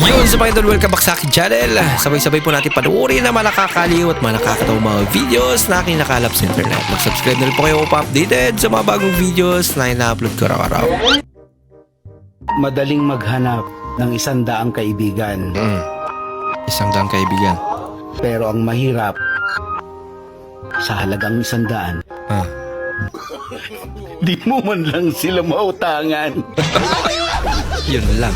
Yun sa mga idol, welcome back sa akin channel. Sabay-sabay po natin panuorin ang mga nakakaliw at mga nakakatawang mga videos na aking nakalap sa internet. Mag-subscribe na rin po kayo pa updated sa mga bagong videos na ina-upload ko araw-araw. madaling maghanap ng isang daang kaibigan. Mm. Isang daang kaibigan. Pero ang mahirap, sa halagang isang daan, Ah. di mo man lang sila mautangan. Yun lang.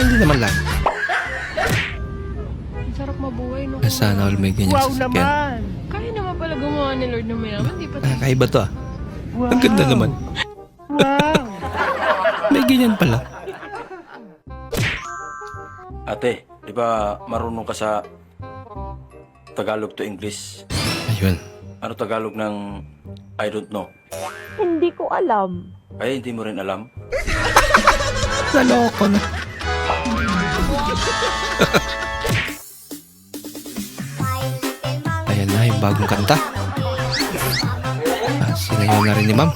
Hindi naman lang. Ang sarap mabuhay, no? Sana all may ganyan sa sakyan. Kaya naman pala gumawa ni Lord ng mayaman, di pa tayo. Nakakaiba to ah. Ang ganda naman. may ganyan pala. Ate, di ba marunong ka sa Tagalog to English? Ayun. Ano Tagalog ng I don't know? Hindi ko alam. Ay, hindi mo rin alam? Naloko na. Ayan na yung bagong kanta. Ah, sinayaw na rin ni ma'am.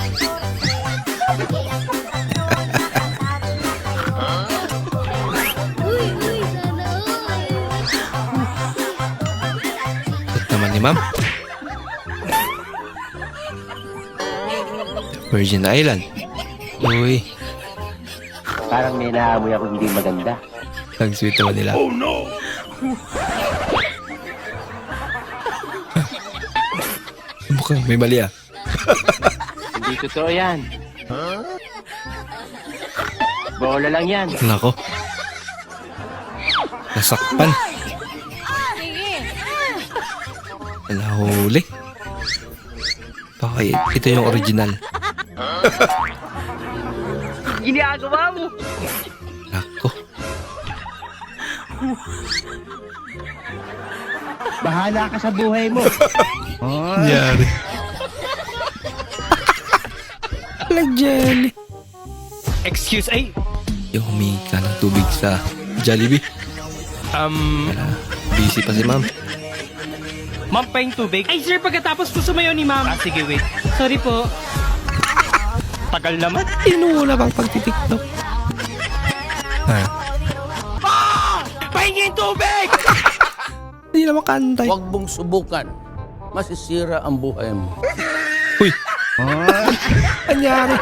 Ito naman ni ma'am. Virgin Island. Uy, Parang may naamoy ako hindi maganda. Ang sweet naman nila. Oh no! Mukhang may mali ah. Hindi totoo yan. Bola lang yan. Nako. Nasakpan. Nahuli. Baka ito yung original. Ginagawa mo! Bahala ka sa buhay mo. Nangyari. Walang jelly. Excuse, ay, Yung humingi ka ng tubig sa Jollibee. um, Wala. Busy pa si ma'am. ma'am pa yung tubig. Ay, sir, pagkatapos po sumayo ni ma'am. Ah, sige, wait. Sorry po. Tagal naman. Inuuna bang pagtitiktok? Ha? Pahingi yung tubig! Hindi na makantay. Huwag mong subukan. Masisira ang buhay mo. Uy! Anyari?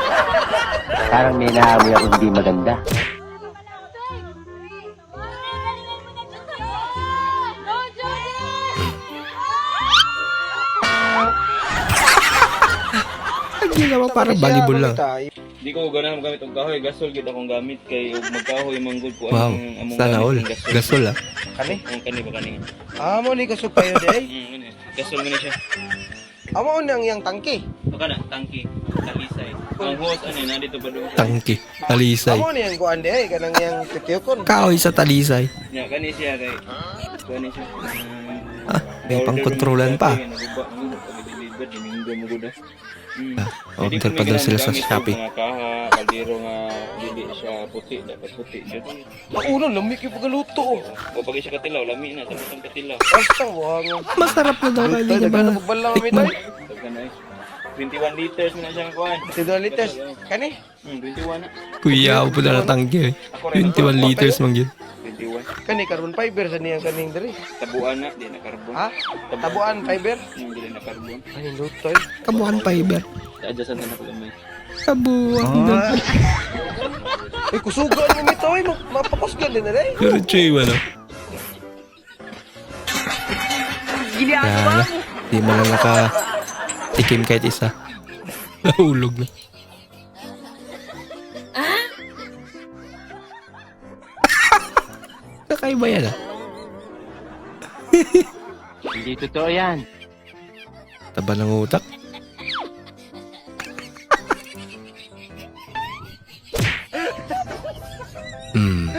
Parang may naamoy ako hindi maganda. Ang ginawa parang volleyball lang. Di ko ganahan gamit og kahoy, gasol gid akong gamit kay ug magkahoy manggod ko Wow. ang among Sana all. gasol. Gasol ah. Kani? Ang kani ba kani? Amo ni kasog kayo di ay. Mm, ano, gasol man siya. Amo nang yang tangke. Baka na tangki, talisay. Ang hose ano na dito pa do. Tangki. Talisay. Amo ni yang kuan di ay kanang yang tikyokon. Kahoy sa talisay. Ya kani siya kay. Kani siya. Mm, Ah, may pangkontrolan pa. Naguba, naguba, pag-deliver, diminggo mo gud. Mm. Order pa daw sila sa Shopee. Mga kaha, kaldero nga dili siya puti, dapat puti jud. Uno lami kay pagaluto. O pag siya katilaw, lami na tapos ang katilaw. Basta wang. Masarap na daw hindi niya ba magbalang mi tikman. tay. Daghan na eh. 21 liters na siya kuan. 22 liters. Kani? Hmm, 21 na. Kuya, ako pa na natanggi eh. 21 liters man yun. 21. Kani carbon fiber sa niyang kaning diri. Tabuan na, di na carbon. Ha? Tabuan fiber. Hmm, di na carbon. Ay lutoy. Kabuhan fiber. Adjustan na pala may. Kabuhan doon. Ay kusugan ni mi tay mapakusgan din na day. Pero chay, ano? Kaya na. Di mo na naka tikim kahit isa. Nahulog na. Kakaiba yan ah. Hindi totoo yan. Taba ng utak. Hmm.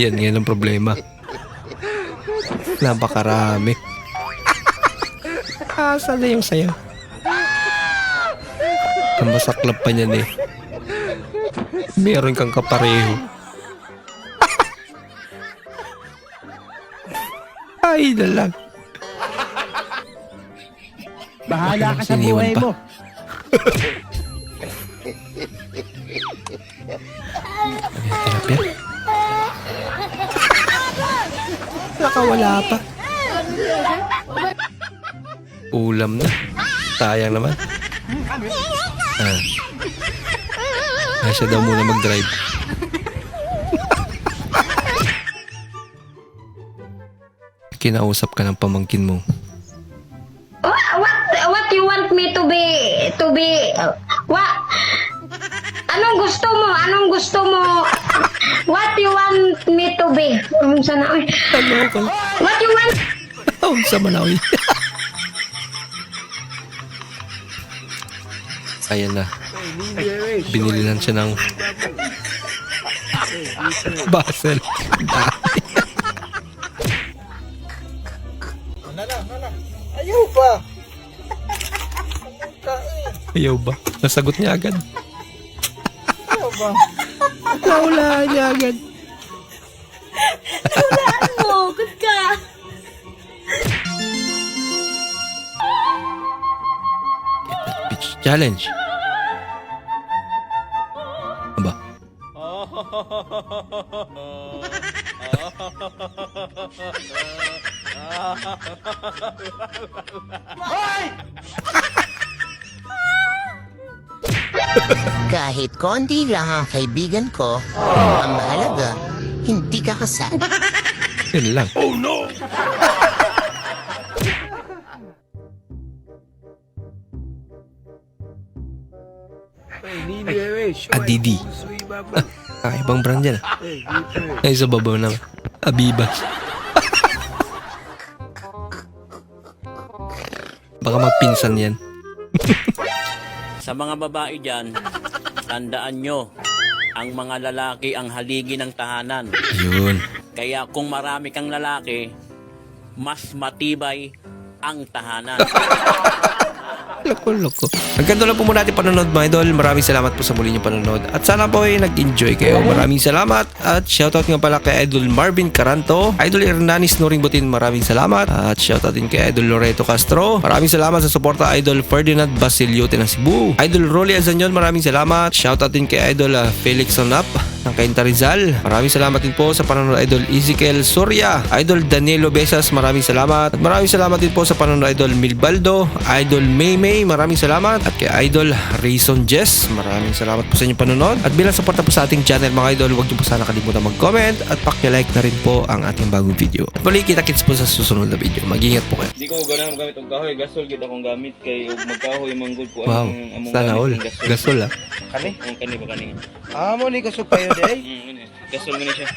Yan, yan ang problema. Napakarami. Asa na yung sayo? Ang masaklap pa niyan eh. Meron kang kapareho. Ay, na lang. Bahala ka sa buhay pa. mo. Tilapia. Nakawala pa. Ulam na. Sayang naman. Ah. Ah, siya daw muna mag-drive. Kinausap ka ng pamangkin mo. What what you want me to be to be what Anong gusto mo? Anong gusto mo? What you want me to be? Um, sana, uy. What you want? Oh, sa Malawi. Ayan na. Binili lang siya ng Basel. Ayaw pa. Ayaw ba? Nasagot niya agad. Ayaw ba? Nawala niya agad. Hugot ka. Beach challenge. Aba. Kahit konti lang ang kaibigan ko, ang mahalaga, hindi ka kasal. Yun lang. Adidi. Ah, ibang brand yan. ah. Ay, sa babaw ng Abibas. Baka magpinsan yan. Sa mga babae dyan, tandaan nyo, ang mga lalaki ang haligi ng tahanan. Ayun. Kaya kung marami kang lalaki, mas matibay ang tahanan. Loko, loko. Hanggang doon lang po muna natin panonood mga idol. Maraming salamat po sa muli niyong panonood. At sana po ay nag-enjoy kayo. Maraming salamat. At shoutout nga pala kay Idol Marvin Caranto. Idol Hernanis Nuring Butin. Maraming salamat. At shoutout din kay Idol Loreto Castro. Maraming salamat sa suporta Idol Ferdinand Basiliote ng Cebu. Idol Rolly Azanyon. Maraming salamat. Shoutout din kay Idol ah, Felix Sonap Cainta Rizal. Maraming salamat din po sa panonood Idol Ezekiel Surya. Idol Danilo Besas. Maraming salamat. At maraming salamat din po sa panonood Idol Milbaldo. Idol Maymay. Maraming salamat. At kay Idol Rayson Jess. Maraming salamat po sa inyong panonood. At bilang suporta po sa ating channel mga idol, huwag niyo po sana kalimutan mag-comment at paki-like na rin po ang ating bagong video. At muli kita-kits po sa susunod na video. Mag-ingat po kayo. Di ko ganahan gamit og kahoy, gasol gid akong gamit kay magkahoy manggod ko Wow. ang among Sana all. Gasol ah. Kani? Ang kani ba kani? Amo ni kasog kayo di ay. Mm, gasol man siya.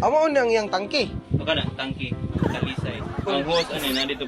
Amo ni ang yang tangke. Baka na tangki, talisay. Ang hose ano na dito